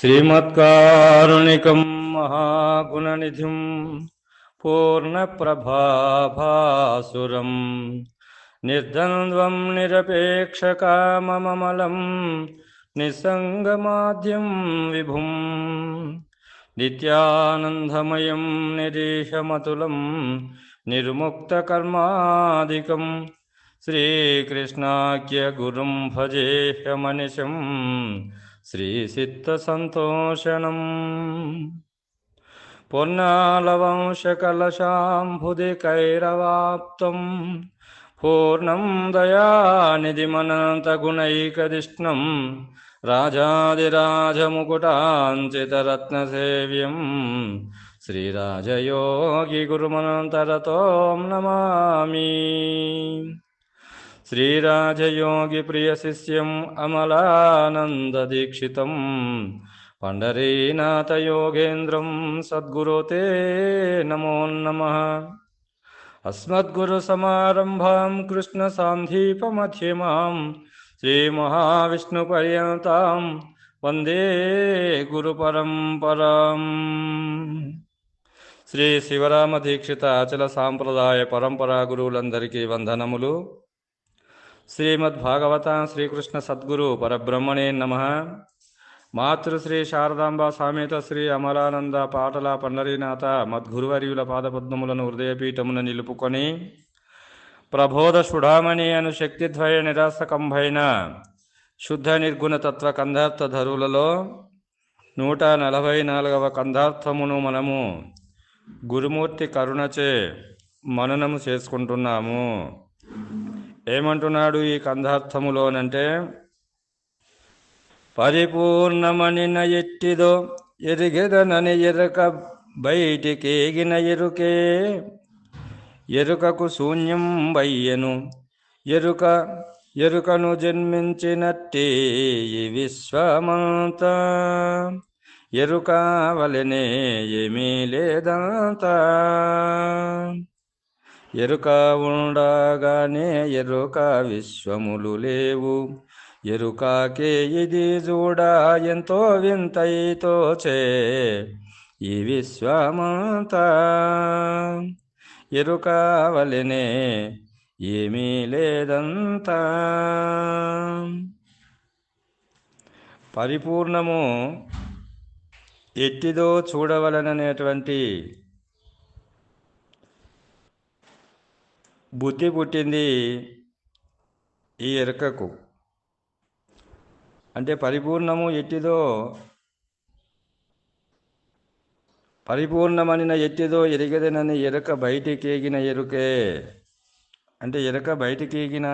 శ్రీమత్కారుణికం మహాగుణనిధిం పూర్ణప్రభాభాసురం నిర్ద్వంద్వం నిరపేక్షకామమలం నిస్సంగమాద్యం విభుం నిత్యానందమయం నిరీశమతులం నిర్ముక్తకర్మాదికం శ్రీకృష్ణాఖ్యగురుం భజేహమనిశం శ్రీసిత్తసంతోషణం పొన్నాలవంశకలశాంభుదికైరవాప్తం పూర్ణం దయానిధిమనంతగుణైకదిష్ణం రాజాదిరాజముకుటాంచితరత్నసేవ్యం శ్రీరాజయోగిగురుమనంతరతోం నమామి శ్రీరాజయోగిప్రియశిష్యం అమలానందదీక్షితం పండరీనాథ యోగేంద్రం తే నమో నమ అస్మద్గురుసమారంభాం కృష్ణసాంధీపమధ్యమాం శ్రీమహావిష్ణుపర్యంతాం వందే గురుపరంపరాం శ్రీ శివరామ దీక్షిత అచల సాంప్రదాయ పరంపరా గురువులందరికీ వందనములు శ్రీమద్భాగవత శ్రీకృష్ణ సద్గురు పరబ్రహ్మణే నమ. మాతృశ్రీ శారదాంబ సామేత శ్రీ అమలానంద పాటల పండరీనాథ మద్గురువర్యుల పాదపద్మములను హృదయపీఠమున నిలుపుకొని ప్రబోధ సుడామణి అను శక్తిద్వయ నిరాసకంభైన శుద్ధ నిర్గుణ తత్వ కంధార్థ ధరులలో నూట నలభై నాలుగవ కంధార్థమును మనము గురుమూర్తి కరుణచే మననము చేసుకుంటున్నాము. ఏమంటున్నాడు ఈ కంధార్థములోనంటే పరిపూర్ణమనిన ఎట్టిదో ఎరిగెదనని ఎరక బయటికేగిన ఎరుకే. ఎరుకకు శూన్యం బయ్యను ఎరుక ఎరుకను జన్మించినట్టే ఈ విశ్వమంతా. ఎరుక వలెనే ఏమీ లేదంతా. ఎరుక ఉండగానే ఎరుక విశ్వములు లేవు. ఎరుకాకే ఇది చూడ ఎంతో వింతైతో చే ఈ విశ్వమంతా. ఎరుక వలెనే ఏమీ లేదంతా. పరిపూర్ణము ఎట్టిదో చూడవలననేటువంటి బుద్ధి పుట్టింది ఈ ఎరుకకు. అంటే పరిపూర్ణము ఎట్టిదో పరిపూర్ణమైన ఎట్టిదో ఎరిగదనని ఎరుక బయటికేగిన ఎరుకే. అంటే ఎరుక బయటికేగిన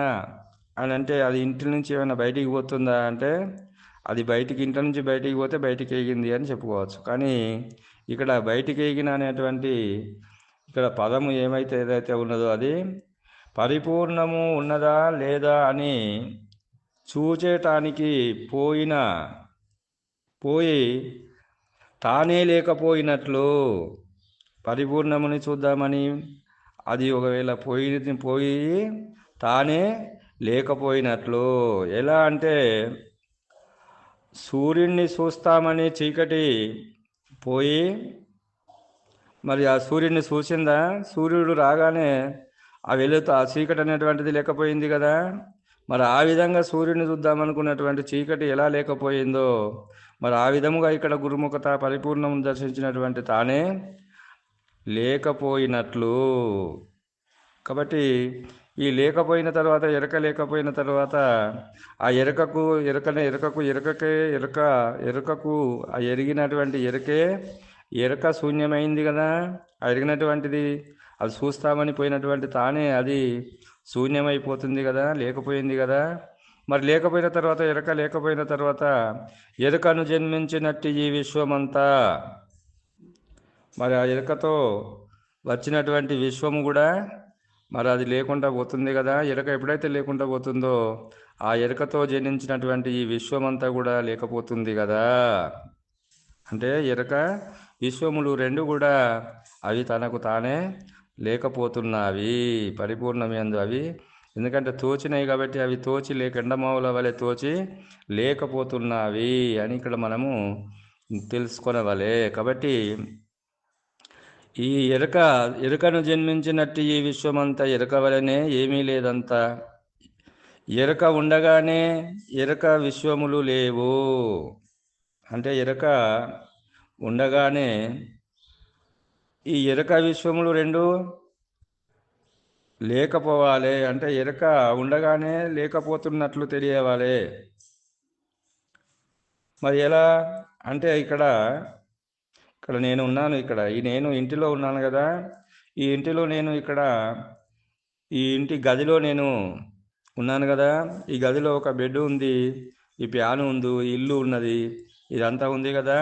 అని అంటే అది ఇంటి నుంచి ఏమైనా బయటికి పోతుందా అంటే అది బయటికి ఇంటి నుంచి బయటికి పోతే బయటికి ఎగింది అని చెప్పుకోవచ్చు. కానీ ఇక్కడ బయటికి ఏగిన అనేటువంటి ఇక్కడ పదము ఏమైతే ఏదైతే ఉన్నదో అది పరిపూర్ణము ఉన్నదా లేదా అని చూచేటానికి పోయిన పోయి తానే లేకపోయినట్లు పరిపూర్ణముని చూద్దామని అది ఒకవేళ పోయి పోయి తానే లేకపోయినట్లు. ఎలా అంటే సూర్యుడిని చూస్తామని చీకటి పోయి మరి ఆ సూర్యుడిని చూసిందా? సూర్యుడు రాగానే ఆ వెలుతు ఆ చీకటి అనేటువంటిది లేకపోయింది కదా. మరి ఆ విధంగా సూర్యుని చూద్దామనుకున్నటువంటి చీకటి ఎలా లేకపోయిందో మరి ఆ విధముగా ఇక్కడ గురుముఖత పరిపూర్ణం దర్శించినటువంటి తానే లేకపోయినట్లు. కాబట్టి ఈ లేకపోయిన తర్వాత ఎరక లేకపోయిన తర్వాత ఆ ఎరకకు ఎరకనే ఎరకకు ఎరకకే ఎరక ఎరకకు ఆ ఎరిగినటువంటి ఎరకే ఎరక శూన్యమైంది కదా. ఆ ఎరిగినటువంటిది అది చూస్తామని పోయినటువంటి తానే అది శూన్యమైపోతుంది కదా లేకపోయింది కదా. మరి లేకపోయిన తర్వాత ఎరక లేకపోయిన తర్వాత ఎరుకను జన్మించినట్టు ఈ విశ్వమంతా. మరి ఆ ఎరుకతో వచ్చినటువంటి విశ్వము కూడా మరి అది లేకుండా పోతుంది కదా. ఎరక ఎప్పుడైతే లేకుండా పోతుందో ఆ ఎరుకతో జనించినటువంటి ఈ విశ్వమంతా కూడా లేకపోతుంది కదా. అంటే ఎరక విశ్వములు రెండు కూడా అవి తనకు తానే లేకపోతున్నవి పరిపూర్ణమైందు అవి. ఎందుకంటే తోచినాయి కాబట్టి అవి తోచి లేక ఎండమావుల వలె తోచి లేకపోతున్నవి అని ఇక్కడ మనము తెలుసుకొనవలే. కాబట్టి ఈ ఎరుక ఎరుకను జన్మించినట్టు ఈ విశ్వమంతా ఎరుక వలనే ఏమీ లేదంతా. ఎరుక ఉండగానే ఎరుక విశ్వములు లేవు. అంటే ఎరుక ఉండగానే ఈ ఎరుక విశ్వములు రెండు లేకపోవాలి అంటే ఎరుక ఉండగానే లేకపోతున్నట్లు తెలియవాలి. మరి ఎలా? అంటే ఇక్కడ ఇక్కడ నేను ఉన్నాను ఇక్కడ. ఈ నేను ఇంటిలో ఉన్నాను కదా. ఈ ఇంటిలో నేను ఇక్కడ ఈ ఇంటి గదిలో నేను ఉన్నాను కదా. ఈ గదిలో ఒక బెడ్ ఉంది ఈ ప్యాను ఉంది ఇల్లు ఉన్నది ఇదంతా ఉంది కదా.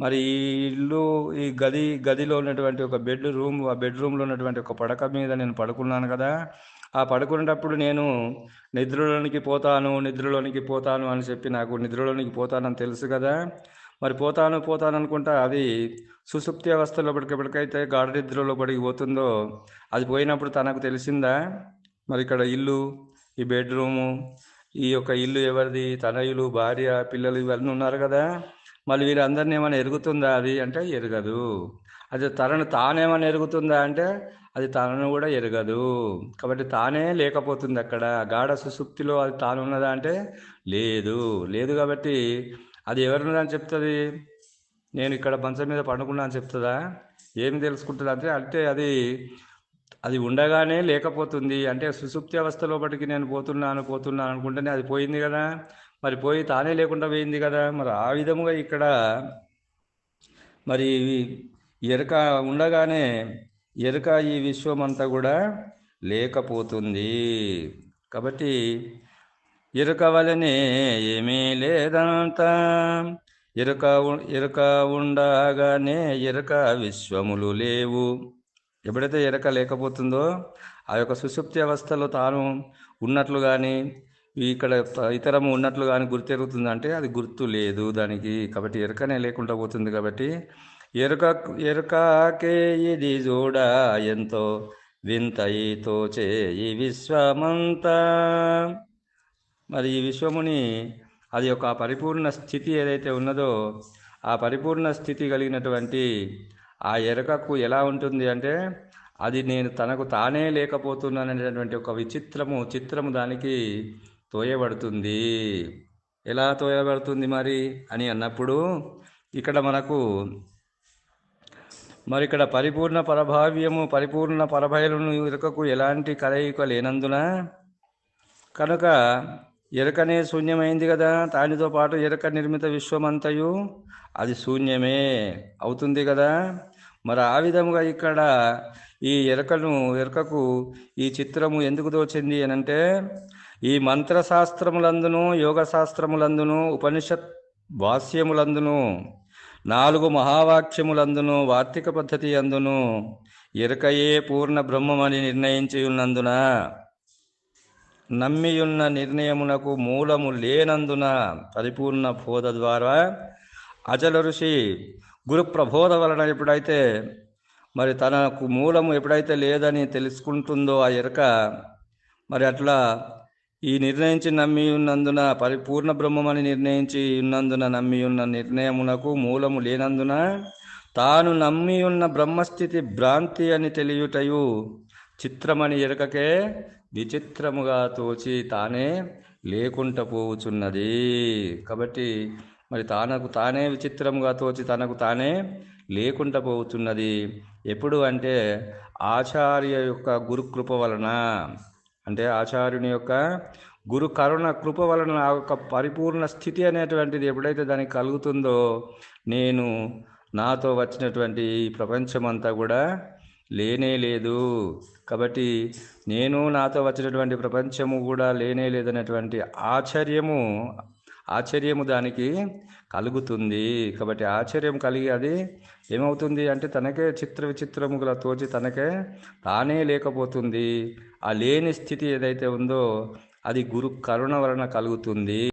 మరి ఈ ఇల్లు ఈ గది గదిలో ఉన్నటువంటి ఒక బెడ్ రూమ్ ఆ బెడ్రూమ్లో ఉన్నటువంటి ఒక పడక మీద నేను పడుకున్నాను కదా. ఆ పడుకునేటప్పుడు నేను నిద్రలోనికి పోతాను నిద్రలోనికి పోతాను అని చెప్పి నాకు నిద్రలోనికి పోతానని తెలుసు కదా. మరి పోతాను పోతాను అనుకుంటా అది సుసుప్తి అవస్థలో ఎప్పటికైతే గాఢ నిద్రలో పడికి పోతుందో అది పోయినప్పుడు తనకు తెలిసిందా? మరి ఇక్కడ ఇల్లు ఈ బెడ్రూము ఈ యొక్క ఇల్లు ఎవరిది? తనయులు భార్య పిల్లలు ఇవన్నీ ఉన్నారు కదా. మళ్ళీ వీరందరినీ ఏమైనా ఎరుగుతుందా అది? అంటే ఎరగదు. అది తనను తానేమైనా ఎరుగుతుందా అంటే అది తనను కూడా ఎరగదు. కాబట్టి తానే లేకపోతుంది అక్కడ. గాఢ సుసుప్తిలో అది తాను ఉన్నదా అంటే లేదు. లేదు కాబట్టి అది ఎవరున్నదని చెప్తుంది? నేను ఇక్కడ మంచం మీద పండుకున్నా అని చెప్తుందా? ఏమి తెలుసుకుంటుంది అంటే అంటే అది అది ఉండగానే లేకపోతుంది. అంటే సుసుప్తి అవస్థ లోపలికి నేను పోతున్నాను పోతున్నాను అనుకుంటేనే అది పోయింది కదా. మరి పోయి తానే లేకుండా పోయింది కదా. మరి ఆ విధముగా ఇక్కడ మరి ఎరుక ఉండగానే ఎరుక ఈ విశ్వం అంతా కూడా లేకపోతుంది. కాబట్టి ఎరుక వలనే ఏమీ లేదంత ఎరుక ఎరుక ఉండగానే ఎరుక విశ్వములు లేవు. ఎప్పుడైతే ఎరక లేకపోతుందో ఆ యొక్క సుషుప్తి అవస్థలో తాను ఉన్నట్లు కానీ ఇక్కడ ఇతరము ఉన్నట్లు కానీ గుర్తెరుగుతుంది అంటే అది గుర్తు లేదు. దానికి కాబట్టి ఎరుకనే లేకుండా పోతుంది కాబట్టి ఎరుక ఎరుకాకే ఇది చూడ ఎంతో వింత తోచే ఈ విశ్వమంతా. మరి ఈ విశ్వముని అది ఒక పరిపూర్ణ స్థితి ఏదైతే ఉన్నదో ఆ పరిపూర్ణ స్థితి కలిగినటువంటి ఆ ఎరకకు ఎలా ఉంటుంది అంటే అది నేను తనకు తానే లేకపోతున్నాననేటటువంటి ఒక విచిత్రము చిత్రము దానికి తోయబడుతుంది. ఎలా తోయబడుతుంది మరి? అని అన్నప్పుడు ఇక్కడ మనకు మరి ఇక్కడ పరిపూర్ణ పరభావ్యము పరిపూర్ణ పరభయలను ఎరుకకు ఎలాంటి కలయిక లేనందున కనుక ఎరకనే శూన్యమైంది కదా? దానితో పాటు ఎరక నిర్మిత విశ్వమంతయు అది శూన్యమే అవుతుంది కదా? మరి ఆ విధముగా ఇక్కడ ఈ ఎరకను ఎరకకు ఈ చిత్రము ఎందుకు దోచింది అనంటే ఈ మంత్రశాస్త్రములందును యోగ శాస్త్రములందును ఉపనిషత్ భాష్యములందును నాలుగు మహావాక్యములందును వార్తిక పద్ధతి అందును ఇరకయే పూర్ణ బ్రహ్మమని నిర్ణయించియున్నందున నమ్మియున్న నిర్ణయమునకు మూలము లేనందున పరిపూర్ణ బోధ ద్వారా అజల ఋషి గురు ప్రబోధ వలన ఎప్పుడైతే మరి తనకు మూలము ఎప్పుడైతే లేదని తెలుసుకుంటుందో ఆ ఎరక మరి అట్లా ఈ నిర్ణయించి నమ్మి ఉన్నందున పరిపూర్ణ బ్రహ్మమని నిర్ణయించి ఉన్నందున నమ్మి ఉన్న నిర్ణయమునకు మూలము లేనందున తాను నమ్మి ఉన్న బ్రహ్మస్థితి భ్రాంతి అని తెలియుటయు చిత్రమని ఎరకకే విచిత్రముగా తోచి తానే లేకుండా పోవుచున్నది. కాబట్టి మరి తనకు తానే విచిత్రముగా తోచి తనకు తానే లేకుండా పోవుచున్నది. ఎప్పుడు అంటే ఆచార్య యొక్క గురుకృప వలన. అంటే ఆచార్యుని యొక్క గురు కరుణ కృప వలన ఆ యొక్క పరిపూర్ణ స్థితి అనేటువంటిది ఎప్పుడైతే దానికి కలుగుతుందో నేను నాతో వచ్చినటువంటి ఈ ప్రపంచమంతా కూడా లేనే లేదు. కాబట్టి నేను నాతో వచ్చినటువంటి ప్రపంచము కూడా లేనే లేదనేటువంటి ఆశ్చర్యము ఆశ్చర్యము దానికి కలుగుతుంది. కాబట్టి ఆశ్చర్యం కలిగి అది ఏమవుతుంది అంటే తనకే చిత్ర విచిత్రముగా తోచి తనకే తానే లేకపోతుంది. ఆ లేని స్థితి ఏదైతే ఉందో అది గురు కరుణ వలన కలుగుతుంది.